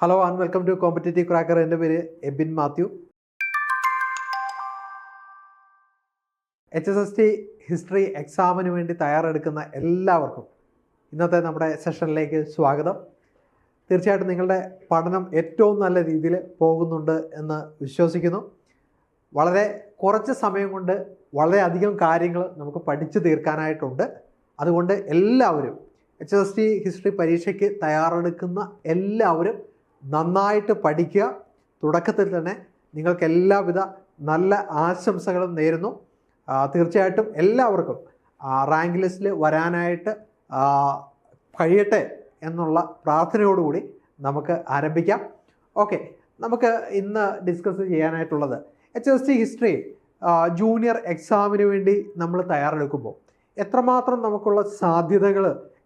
Hello and welcome to competitive cracker എന്റെ പേര് Abin Mathew. H S S T history എക്സാമിന് വേണ്ടി തയ്യാറെടുക്കുന്ന എല്ലാവർക്കും ഇന്നത്തെ നമ്മുടെ സെഷനിലേക്ക് സ്വാഗതം. തീർച്ചയായിട്ടും നിങ്ങളുടെ പഠനം ഏറ്റവും നല്ല രീതിയിൽ പോകുന്നുണ്ട് എന്ന് വിശ്വസിക്കുന്നു. വളരെ കുറച്ച് സമയം കൊണ്ട് വളരെയധികം കാര്യങ്ങൾ നമുക്ക് പഠിച്ചു തീർക്കാനായിട്ടുണ്ട്. അതുകൊണ്ട് എല്ലാവരും എച്ച് എസ് ടി ഹിസ്റ്ററി പരീക്ഷയ്ക്ക് തയ്യാറെടുക്കുന്ന എല്ലാവരും നന്നായിട്ട് പഠിക്കുക. തുടക്കത്തിൽ തന്നെ നിങ്ങൾക്ക് എല്ലാവിധ നല്ല ആശംസകളും നേരുന്നു. തീർച്ചയായിട്ടും എല്ലാവർക്കും റാങ്ക് ലിസ്റ്റിൽ വരാനായിട്ട് കഴിയട്ടെ എന്നുള്ള പ്രാർത്ഥനയോടുകൂടി നമുക്ക് ആരംഭിക്കാം. ഓക്കെ നമുക്ക് ഇന്ന് discuss ചെയ്യാനായിട്ടുള്ളത് H S T history junior എക്സാമിന് വേണ്ടി നമ്മൾ തയ്യാറെടുക്കുമ്പോൾ എത്രമാത്രം നമുക്കുള്ള സാധ്യതകൾ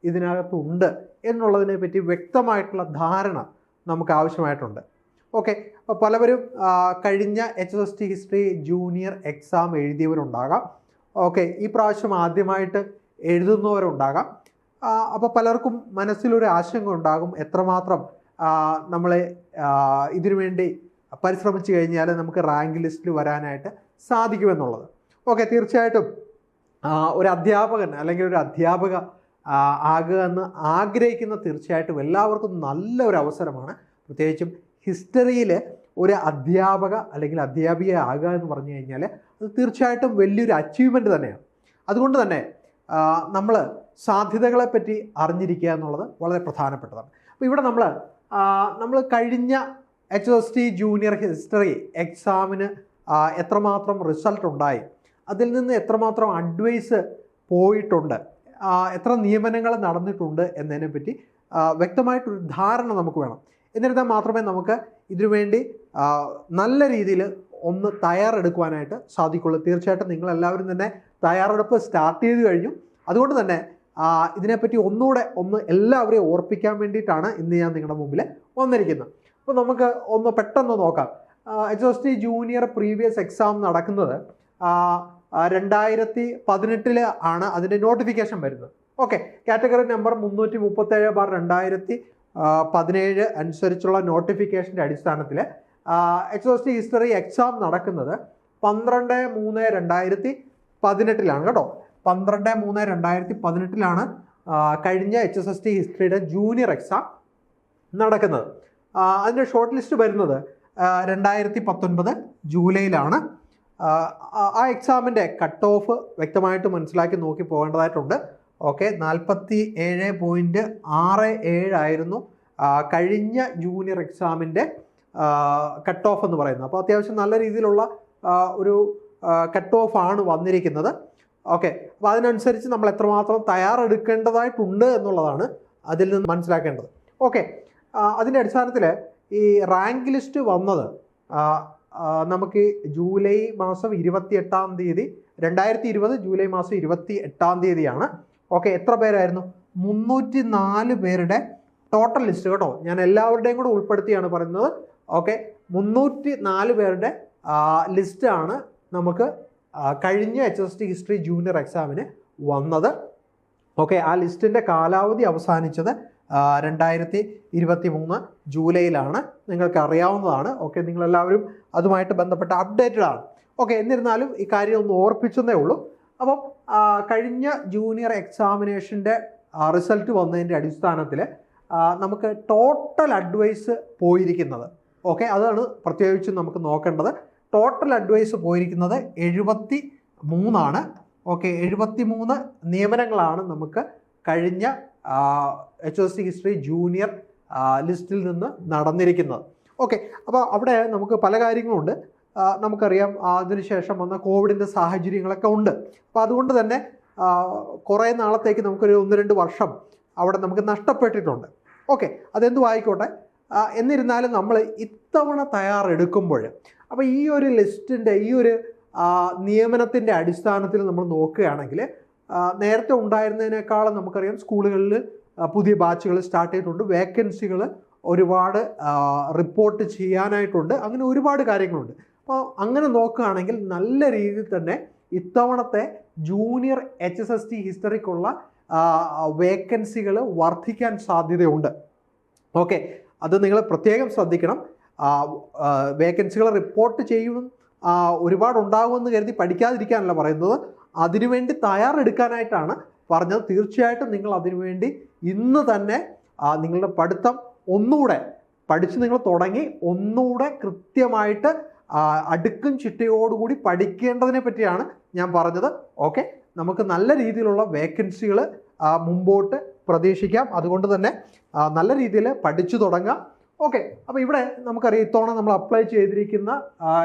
ഇതിനകത്തുണ്ട് എന്നുള്ളതിനെ പറ്റി വ്യക്തമായിട്ടുള്ള ധാരണ നമുക്ക് ആവശ്യമായിട്ടുണ്ട് ഓക്കെ പലവരും കഴിഞ്ഞ H S T history junior exam എഴുതിയവരുണ്ടാകാം. Okay ഈ പ്രാവശ്യം ആദ്യമായിട്ട് എഴുതുന്നവരുണ്ടാകാം. അപ്പോൾ പലർക്കും മനസ്സിലൊരു ആശങ്ക ഉണ്ടാകും. എത്രമാത്രം നമ്മൾ ഇതിനു വേണ്ടി പരിശ്രമിച്ചു കഴിഞ്ഞാൽ നമുക്ക് റാങ്ക് ലിസ്റ്റിൽ വരാനായിട്ട് സാധിക്കുമെന്നുള്ളത്. ഓക്കെ തീർച്ചയായിട്ടും ഒരു അധ്യാപകൻ അല്ലെങ്കിൽ ഒരു അധ്യാപക ആകുക എന്ന് ആഗ്രഹിക്കുന്ന തീർച്ചയായിട്ടും എല്ലാവർക്കും നല്ലൊരു അവസരമാണ്. പ്രത്യേകിച്ചും ഹിസ്റ്ററിയിൽ ഒരു അധ്യാപക അല്ലെങ്കിൽ അധ്യാപിക ആകുക എന്ന് പറഞ്ഞു കഴിഞ്ഞാൽ അത് തീർച്ചയായിട്ടും വലിയൊരു അച്ചീവ്മെന്റ് തന്നെയാണ്. അതുകൊണ്ട് തന്നെ നമ്മൾ സാധ്യതകളെപ്പറ്റി അറിഞ്ഞിരിക്കുക എന്നുള്ളത് വളരെ പ്രധാനപ്പെട്ടതാണ്. അപ്പോൾ ഇവിടെ നമ്മൾ നമ്മൾ കഴിഞ്ഞ H S T junior history എക്സാമിന് എത്രമാത്രം റിസൾട്ട് ഉണ്ടായി? അതിൽ നിന്ന് എത്രമാത്രം അഡ്വൈസ് പോയിട്ടുണ്ട്? എത്ര നിയമനങ്ങൾ നടന്നിട്ടുണ്ട് എന്നതിനെ പറ്റി ആ, വ്യക്തമായിട്ടൊരു ധാരണ നമുക്ക് വേണം. എന്നിരുന്നാൽ മാത്രമേ നമുക്ക് ഇതിനുവേണ്ടി വേണ്ടി നല്ല രീതിയിൽ ഒന്ന് തയ്യാറെടുക്കുവാനായിട്ട് സാധിക്കുള്ളൂ. തീർച്ചയായിട്ടും നിങ്ങളെല്ലാവരും തന്നെ തയ്യാറെടുപ്പ് സ്റ്റാർട്ട് ചെയ്ത് കഴിഞ്ഞു. അതുകൊണ്ട് തന്നെ ഇതിനെപ്പറ്റി ഒന്നുകൂടെ ഒന്ന് എല്ലാവരെയും ഓർപ്പിക്കാൻ വേണ്ടിയിട്ടാണ് ഇന്ന് ഞാൻ നിങ്ങളുടെ മുമ്പിൽ വന്നിരിക്കുന്നത്. അപ്പോൾ നമുക്ക് ഒന്ന് പെട്ടെന്ന് നോക്കാം. H S T junior previous exam നടക്കുന്നത് രണ്ടായിരത്തി പതിനെട്ടിൽ ആണ് അതിന്റെ നോട്ടിഫിക്കേഷൻ വരുന്നത്. ഓക്കെ കാറ്റഗറി നമ്പർ മുന്നൂറ്റി മുപ്പത്തേഴ് ബാർ രണ്ടായിരത്തി പതിനേഴ് അനുസരിച്ചുള്ള നോട്ടിഫിക്കേഷന്റെ അടിസ്ഥാനത്തിൽ എക്സോസ്റ്റി ഹിസ്റ്ററി എക്സാം നടക്കുന്നത് പന്ത്രണ്ട് മൂന്ന് രണ്ടായിരത്തി പതിനെട്ടിലാണ് കേട്ടോ. പന്ത്രണ്ട് മൂന്ന് രണ്ടായിരത്തി പതിനെട്ടിലാണ് കഴിഞ്ഞ എച്ച് എസ് എസ് ടി ഹിസ്റ്ററിയുടെ ജൂനിയർ എക്സാം നടക്കുന്നത്. അതിന്റെ ഷോർട്ട് ലിസ്റ്റ് വരുന്നത് രണ്ടായിരത്തി പത്തൊൻപത് ജൂലൈയിലാണ്. ആ, എക്സാമിന്റെ കട്ട് ഓഫ് വ്യക്തമായിട്ട് മനസ്സിലാക്കി നോക്കി പോകേണ്ടതായിട്ടുണ്ട്. ഓക്കെ നാൽപ്പത്തി ഏഴ് പോയിന്റ് ആറ് ഏഴായിരുന്നു കഴിഞ്ഞ ജൂനിയർ എക്സാമിന്റെ കട്ട് ഓഫ് എന്ന് പറയുന്നത്. അപ്പോൾ അത്യാവശ്യം നല്ല രീതിയിലുള്ള ഒരു കട്ട് ഓഫ് ആണ് വന്നിരിക്കുന്നത്. ഓക്കെ അപ്പോൾ അതിനനുസരിച്ച് നമ്മൾ എത്രമാത്രം തയ്യാറെടുക്കേണ്ടതായിട്ടുണ്ട് എന്നുള്ളതാണ് അതിൽ നിന്ന് മനസ്സിലാക്കേണ്ടത്. ഓക്കെ അതിന്റെ അടിസ്ഥാനത്തിൽ ഈ റാങ്ക് ലിസ്റ്റ് വന്നത് നമുക്ക് ജൂലൈ മാസം ഇരുപത്തി എട്ടാം തീയതി രണ്ടായിരത്തി ഇരുപത് ജൂലൈ മാസം ഇരുപത്തി എട്ടാം തീയതിയാണ്. ഓക്കെ എത്ര പേരായിരുന്നു? മുന്നൂറ്റി നാല് പേരുടെ ടോട്ടൽ ലിസ്റ്റ് കേട്ടോ. ഞാൻ എല്ലാവരുടെയും കൂടെ ഉൾപ്പെടുത്തിയാണ് പറയുന്നത്. ഓക്കെ മുന്നൂറ്റി നാല് പേരുടെ ലിസ്റ്റാണ് നമുക്ക് കഴിഞ്ഞ H S T history junior എക്സാമിന് വന്നത്. ഓക്കെ ആ ലിസ്റ്റിന്റെ കാലാവധി അവസാനിച്ചത് രണ്ടായിരത്തി ഇരുപത്തി മൂന്ന് ജൂലൈയിലാണ് നിങ്ങൾക്ക് അറിയാവുന്നതാണ് ഓക്കെ നിങ്ങളെല്ലാവരും അതുമായിട്ട് ബന്ധപ്പെട്ട അപ്ഡേറ്റഡ് ആണ്. ഓക്കെ എന്നിരുന്നാലും ഇക്കാര്യം കാര്യം ഒന്ന് ഓർപ്പിച്ചെന്നേ ഉള്ളൂ. അപ്പം കഴിഞ്ഞ ജൂനിയർ എക്സാമിനേഷന്റെ റിസൾട്ട് വന്നതിന്റെ അടിസ്ഥാനത്തിൽ നമുക്ക് ടോട്ടൽ അഡ്വൈസ് പോയിരിക്കുന്നത്. ഓക്കെ അതാണ് പ്രത്യേകിച്ചും നമുക്ക് നോക്കേണ്ടത്. ടോട്ടൽ അഡ്വൈസ് പോയിരിക്കുന്നത് എഴുപത്തി മൂന്നാണ് ഓക്കെ എഴുപത്തി മൂന്ന് നിയമനങ്ങളാണ് നമുക്ക് കഴിഞ്ഞ H S C history junior ലിസ്റ്റിൽ നിന്ന് നടന്നിരിക്കുന്നത്. ഓക്കെ അപ്പോൾ അവിടെ നമുക്ക് പല കാര്യങ്ങളുണ്ട്. നമുക്കറിയാം അതിനുശേഷം വന്ന കോവിഡിന്റെ സാഹചര്യങ്ങളൊക്കെ ഉണ്ട്. അപ്പോൾ അതുകൊണ്ട് തന്നെ കുറേ നാളത്തേക്ക് നമുക്കൊരു ഒന്ന് രണ്ട് വർഷം അവിടെ നമുക്ക് നഷ്ടപ്പെട്ടിട്ടുണ്ട്. ഓക്കെ അതെന്തു ആയിക്കോട്ടെ. എന്നിരുന്നാലും നമ്മൾ ഇത്തവണ തയ്യാറെടുക്കുമ്പോൾ അപ്പോൾ ഈ ഒരു ലിസ്റ്റിന്റെ ഈ ഒരു നിയമനത്തിന്റെ അടിസ്ഥാനത്തിൽ നമ്മൾ നോക്കുകയാണെങ്കിൽ നേരത്തെ ഉണ്ടായിരുന്നതിനേക്കാളും നമുക്കറിയാം സ്കൂളുകളിൽ പുതിയ ബാച്ചുകൾ സ്റ്റാർട്ട് ചെയ്തിട്ടുണ്ട്. വേക്കൻസികൾ ഒരുപാട് റിപ്പോർട്ട് ചെയ്യാനായിട്ടുണ്ട്. അങ്ങനെ ഒരുപാട് കാര്യങ്ങളുണ്ട്. അപ്പോൾ അങ്ങനെ നോക്കുകയാണെങ്കിൽ നല്ല രീതിയിൽ തന്നെ ഇത്തവണത്തെ junior H S S T ഹിസ്റ്ററിക്കുള്ള വേക്കൻസികൾ വർദ്ധിക്കാൻ സാധ്യതയുണ്ട്. ഓക്കെ. അത് നിങ്ങൾ പ്രത്യേകം ശ്രദ്ധിക്കണം. വേക്കൻസികൾ റിപ്പോർട്ട് ചെയ്യും ഒരുപാട് ഉണ്ടാകുമെന്ന് കരുതി പഠിക്കാതിരിക്കാനല്ല പറയുന്നത്. അതിനുവേണ്ടി തയ്യാറെടുക്കാനായിട്ടാണ് പറഞ്ഞത്. തീർച്ചയായിട്ടും നിങ്ങൾ അതിനുവേണ്ടി ഇന്ന് തന്നെ നിങ്ങളുടെ പഠിത്തം ഒന്നുകൂടെ പഠിച്ച് നിങ്ങൾ തുടങ്ങി ഒന്നുകൂടെ കൃത്യമായിട്ട് അടുക്കും ചിട്ടയോടുകൂടി പഠിക്കേണ്ടതിനെ പറ്റിയാണ് ഞാൻ പറഞ്ഞത്. ഓക്കെ? നമുക്ക് നല്ല രീതിയിലുള്ള വേക്കൻസികൾ മുമ്പോട്ട് പ്രതീക്ഷിക്കാം. അതുകൊണ്ട് തന്നെ നല്ല രീതിയിൽ പഠിച്ചു തുടങ്ങാം. ഓക്കെ? അപ്പോൾ ഇവിടെ നമുക്കറിയാം ഇത്തവണ നമ്മൾ അപ്ലൈ ചെയ്തിരിക്കുന്ന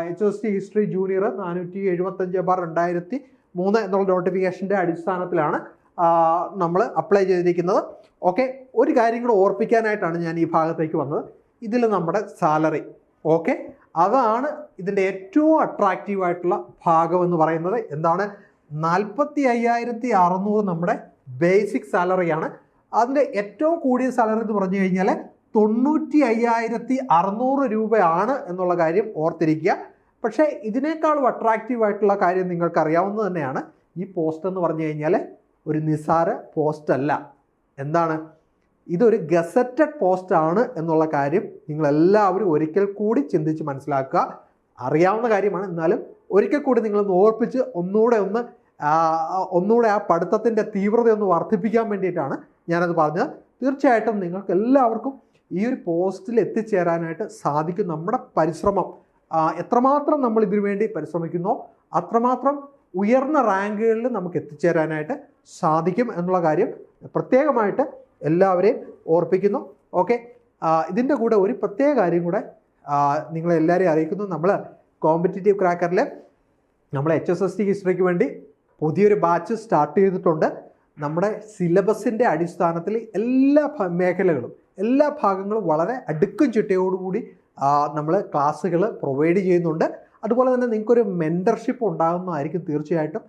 H S T history junior നാനൂറ്റി എഴുപത്തഞ്ച് ബാർ രണ്ടായിരത്തി മൂന്ന് എന്നുള്ള നോട്ടിഫിക്കേഷന്റെ അടിസ്ഥാനത്തിലാണ് നമ്മൾ അപ്ലൈ ചെയ്തിരിക്കുന്നത്. ഓക്കെ ഒരു കാര്യം കൂടെ ഓർപ്പിക്കാനായിട്ടാണ് ഞാൻ ഈ ഭാഗത്തേക്ക് വന്നത്. ഇതിൽ നമ്മുടെ സാലറി ഓക്കെ അതാണ് ഇതിന്റെ ഏറ്റവും അട്രാക്റ്റീവ് ആയിട്ടുള്ള ഭാഗം എന്ന് പറയുന്നത്. എന്താണ്? നാൽപ്പത്തി അയ്യായിരത്തി അറുന്നൂറ് നമ്മുടെ ബേസിക് സാലറിയാണ് അതിന്റെ ഏറ്റവും കൂടിയ സാലറി എന്ന് പറഞ്ഞു കഴിഞ്ഞാൽ തൊണ്ണൂറ്റി അയ്യായിരത്തി അറുന്നൂറ് രൂപയാണ് എന്നുള്ള കാര്യം ഓർത്തിരിക്കുക. പക്ഷേ ഇതിനേക്കാളും അട്രാക്റ്റീവ് ആയിട്ടുള്ള കാര്യം നിങ്ങൾക്ക് അറിയാവുന്നത് തന്നെയാണ് ഈ പോസ്റ്റ് എന്ന് പറഞ്ഞു കഴിഞ്ഞാൽ ഒരു നിസാര പോസ്റ്റ് അല്ല. എന്താണ്? ഇതൊരു ഗസറ്റഡ് പോസ്റ്റ് ആണ് എന്നുള്ള കാര്യം നിങ്ങളെല്ലാവരും ഒരിക്കൽ കൂടി ചിന്തിച്ച് മനസ്സിലാക്കുക. അറിയാവുന്ന കാര്യമാണ്. എന്നാലും ഒരിക്കൽ കൂടി നിങ്ങളൊന്ന് ഓർപ്പിച്ച് ഒന്നുകൂടെ ഒന്ന് ഒന്നുകൂടെ ആ പഠിത്തത്തിന്റെ തീവ്രത ഒന്ന് വർദ്ധിപ്പിക്കാൻ വേണ്ടിയിട്ടാണ് ഞാനത് പറഞ്ഞത്. തീർച്ചയായിട്ടും നിങ്ങൾക്ക് എല്ലാവർക്കും ഈ ഒരു പോസ്റ്റിൽ എത്തിച്ചേരാനായിട്ട് സാധിക്കും നമ്മുടെ പരിശ്രമം. എത്രമാത്രം നമ്മൾ ഇതിനു വേണ്ടി പരിശ്രമിക്കുന്നോ അത്രമാത്രം ഉയർന്ന റാങ്കുകളിൽ നമുക്ക് എത്തിച്ചേരാനായിട്ട് സാധിക്കും എന്നുള്ള കാര്യം പ്രത്യേകമായിട്ട് എല്ലാവരെയും ഓർപ്പിക്കുന്നു. ഓക്കെ? ഇതിന്റെ കൂടെ ഒരു പ്രത്യേക കാര്യം കൂടെ നിങ്ങളെല്ലാവരെയും അറിയിക്കുന്നു. നമ്മൾ കോമ്പറ്റേറ്റീവ് ക്രാക്കറിൽ നമ്മൾ എച്ച് എസ് എസ് ടി ഹിസ്റ്ററിക്ക് വേണ്ടി പുതിയൊരു ബാച്ച് സ്റ്റാർട്ട് ചെയ്തിട്ടുണ്ട്. നമ്മുടെ സിലബസിന്റെ അടിസ്ഥാനത്തിൽ എല്ലാ മേഖലകളും എല്ലാ ഭാഗങ്ങളും വളരെ അടുക്കും ചിട്ടയോടുകൂടി നമ്മൾ ക്ലാസ്സുകൾ പ്രൊവൈഡ് ചെയ്യുന്നുണ്ട്. അതുപോലെ തന്നെ നിങ്ങൾക്കൊരു മെന്റർഷിപ്പ് ഉണ്ടാകുന്നതായിരിക്കും തീർച്ചയായിട്ടും.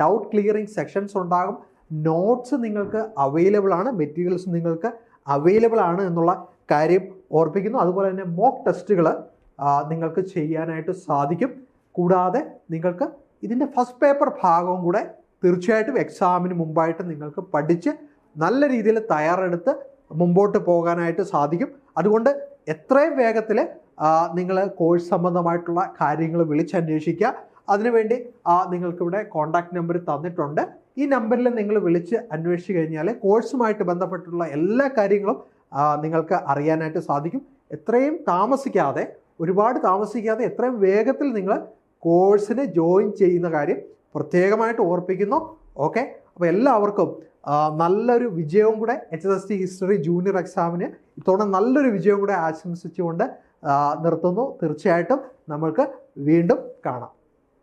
ഡൗട്ട് ക്ലിയറിങ് സെക്ഷൻസ് ഉണ്ടാകും. നോട്ട്സ് നിങ്ങൾക്ക് അവൈലബിൾ ആണ്. മെറ്റീരിയൽസ് നിങ്ങൾക്ക് അവൈലബിൾ ആണ് എന്നുള്ള കാര്യം ഓർപ്പിക്കുന്നു. അതുപോലെ തന്നെ മോക്ക് ടെസ്റ്റുകൾ നിങ്ങൾക്ക് ചെയ്യാനായിട്ട് സാധിക്കും. കൂടാതെ നിങ്ങൾക്ക് ഇതിന്റെ ഫസ്റ്റ് പേപ്പർ ഭാഗവും കൂടെ തീർച്ചയായിട്ടും എക്സാമിന് മുമ്പായിട്ട് നിങ്ങൾക്ക് പഠിച്ച് നല്ല രീതിയിൽ തയ്യാറെടുത്ത് മുമ്പോട്ട് പോകാനായിട്ട് സാധിക്കും. അതുകൊണ്ട് എത്രയും വേഗത്തിൽ നിങ്ങൾ കോഴ്സ് സംബന്ധമായിട്ടുള്ള കാര്യങ്ങൾ വിളിച്ചന്വേഷിക്കുക. അതിനുവേണ്ടി നിങ്ങൾക്കിവിടെ കോൺടാക്ട് നമ്പർ തന്നിട്ടുണ്ട്. ഈ നമ്പറിൽ നിങ്ങൾ വിളിച്ച് അന്വേഷിച്ച് കഴിഞ്ഞാൽ കോഴ്സുമായിട്ട് ബന്ധപ്പെട്ടുള്ള എല്ലാ കാര്യങ്ങളും നിങ്ങൾക്ക് അറിയാനായിട്ട് സാധിക്കും. എത്രയും താമസിക്കാതെ ഒരുപാട് താമസിക്കാതെ എത്രയും വേഗത്തിൽ നിങ്ങൾ കോഴ്സിന് ജോയിൻ ചെയ്യുന്ന കാര്യം പ്രത്യേകമായിട്ട് ഓർപ്പിക്കുന്നു. ഓക്കെ? അപ്പോൾ എല്ലാവർക്കും നല്ലൊരു വിജയവും കൂടെ H S S T history junior എക്സാമിന് ഇത്തവണ നല്ലൊരു വിജയവും കൂടെ ആശംസിച്ചുകൊണ്ട് നിർത്തുന്നു. തീർച്ചയായിട്ടും നമ്മൾക്ക് വീണ്ടും കാണാം.